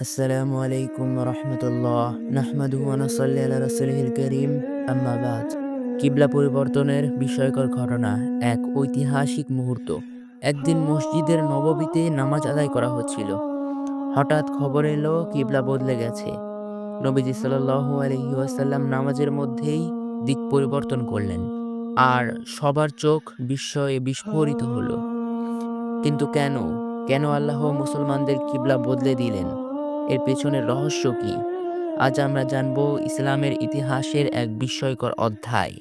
আসসালামু আলাইকুম রহমতুল্লাহ নাহমাদুহু ওয়া নুসাল্লি আলা রাসূলিহিল কারীম আম্মা বাদ কিবলা পরিবর্তনের বিস্ময়কর ঘটনা, এক ঐতিহাসিক মুহূর্ত। একদিন মসজিদের নববীতে নামাজ আদায় করা হচ্ছিল। হঠাৎ খবর এলো, কিবলা বদলে গেছে। নবীজি সাল্লাল্লাহু আলাইহি ওয়াসাল্লাম নামাজের মধ্যেই দিক পরিবর্তন করলেন। আর সবার চোখ বিস্ময়ে বিস্ফোরিত হলো। কিন্তু কেন? কেন আল্লাহ মুসলমানদের কিবলা বদলে দিলেন? এর পেছনের রহস্য কি? আজ আমরা জানব ইসলামের ইতিহাসের এক বিস্ময়কর অধ্যায়।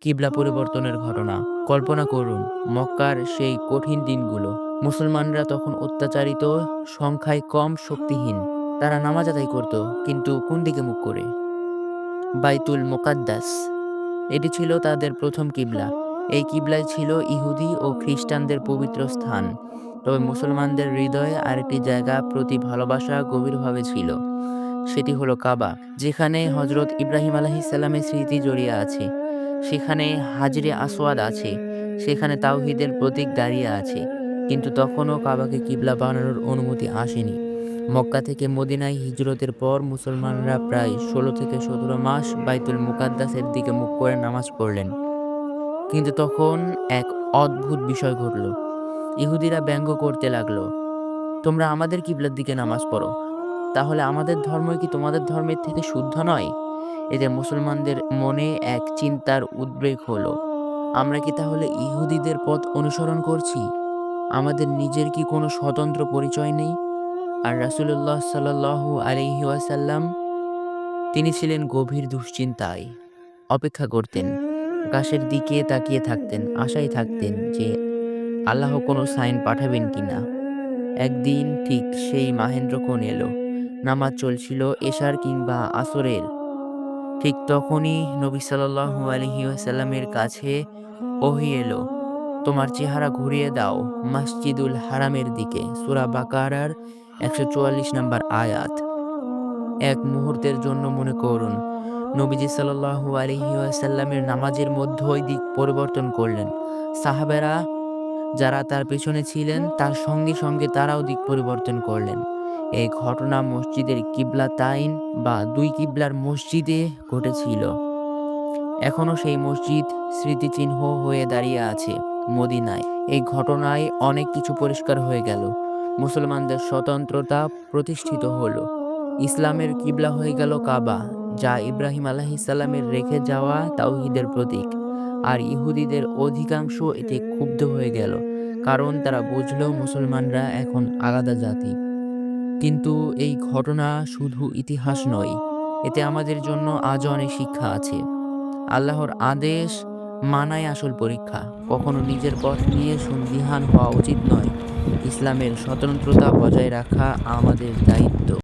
কিবলা পরিবর্তনের ঘটনা। কল্পনা করুন, মক্কার সেই কঠিন দিনগুলো। মুসলমানরা তখন অত্যাচারিত, সংখ্যায় কম শক্তিহীন। তারা নামাজ আদায় করত, কিন্তু কোন দিকে মুখ করে? বাইতুল মোকাদ্দাস। এটি ছিল তাদের প্রথম কিবলা। এই কিবলায় ছিল ইহুদি ও খ্রিস্টানদের পবিত্র স্থান। তবে মুসলমানদের হৃদয়ে আরেকটি জায়গা প্রতি ভালোবাসা গভীরভাবে ছিল। সেটি হলো কাবা, যেখানে হজরত ইব্রাহিম আলাহিসাল্লামের স্মৃতি জড়িয়ে আছে। সেখানে হাজরে আসওয়াদ আছে। সেখানে তাওহিদের প্রতীক দাঁড়িয়ে আছে। কিন্তু তখনও কাবাকে কিবলা বানানোর অনুমতি আসেনি। মক্কা থেকে মদিনায় হিজরতের পর মুসলমানরা প্রায় ষোলো থেকে সতেরো মাস বাইতুল মুকাদ্দাসের দিকে মুখ করে নামাজ পড়লেন। কিন্তু তখন এক অদ্ভুত বিষয় ঘটল। ইহুদিরা ব্যঙ্গ করতে লাগল। তোমরা আমাদের কিবলার দিকে নামাজ পড়ো। তাহলে আমাদের ধর্মই কি তোমাদের ধর্মের থেকে শুদ্ধ নয়? এতে মুসলমানদের মনে এক চিন্তার উদ্বেগ হলো। আমরা কি তাহলে ইহুদিদের পথ অনুসরণ করছি? আমাদের নিজের কি কোনো স্বতন্ত্র পরিচয় নেই? আর রাসুলুল্লাহ সাল্লাহু আলহি ওয়াসাল্লাম, তিনি ছিলেন গভীর দুশ্চিন্তায়। অপেক্ষা করতেন আকাশের দিকে তাকিয়ে থাকতেন, আশায় থাকতেন যে আল্লাহ কোনো সাইন পাঠাবেন কি না? একদিন ঠিক সেই মাহেন্দ্রক্ষণ এলো। নামাজ চলছিল এশার কিংবা আসরের। ঠিক তখনই নবী সাল্লাহু আলহি ওয়াসাল্লামের কাছে ওহি এলো। তোমার চেহারা ঘুরিয়ে দাও মসজিদুল হারামের দিকে। সুরা বাকারার একশো চুয়াল্লিশ নম্বর আয়াত। এক মুহূর্তের জন্য মনে করুন, নবীজি সাল্লাহু আলহিউসাল্লামের নামাজের মধ্যই দিক পরিবর্তন করলেন। সাহাবেরা যারা তার পেছনে ছিলেন, তার সঙ্গে সঙ্গে তারাও দিক পরিবর্তন করলেন। এই ঘটনা মসজিদের কিবলা তাইন বা দুই কিবলার মসজিদে ঘটেছিল। এখনও সেই মসজিদ স্মৃতিচিহ্ন হয়ে দাঁড়িয়ে আছে মদিনায়। এই ঘটনায় অনেক কিছু পরিষ্কার হয়ে গেল। মুসলমানদের স্বতন্ত্রতা প্রতিষ্ঠিত হলো। ইসলামের কিবলা হয়ে গেল কাবা, যা ইব্রাহিম আলাহিসাল্লামের রেখে যাওয়া তাওহিদের প্রতীক। আর ইহুদিদের অধিকাংশ এতে ক্ষুব্ধ হয়ে গেল, কারণ তারা বুঝল মুসলমানরা এখন আলাদা জাতি। কিন্তু এই ঘটনা শুধু ইতিহাস নয়, এতে আমাদের জন্য আজও অনেক শিক্ষা আছে। আল্লাহর আদেশ মানাই আসল পরীক্ষা, কখনো নিজের পথ নিয়ে সন্দিহান হওয়া উচিত নয়। ইসলামের স্বতন্ত্রতা বজায় রাখা আমাদের দায়িত্ব।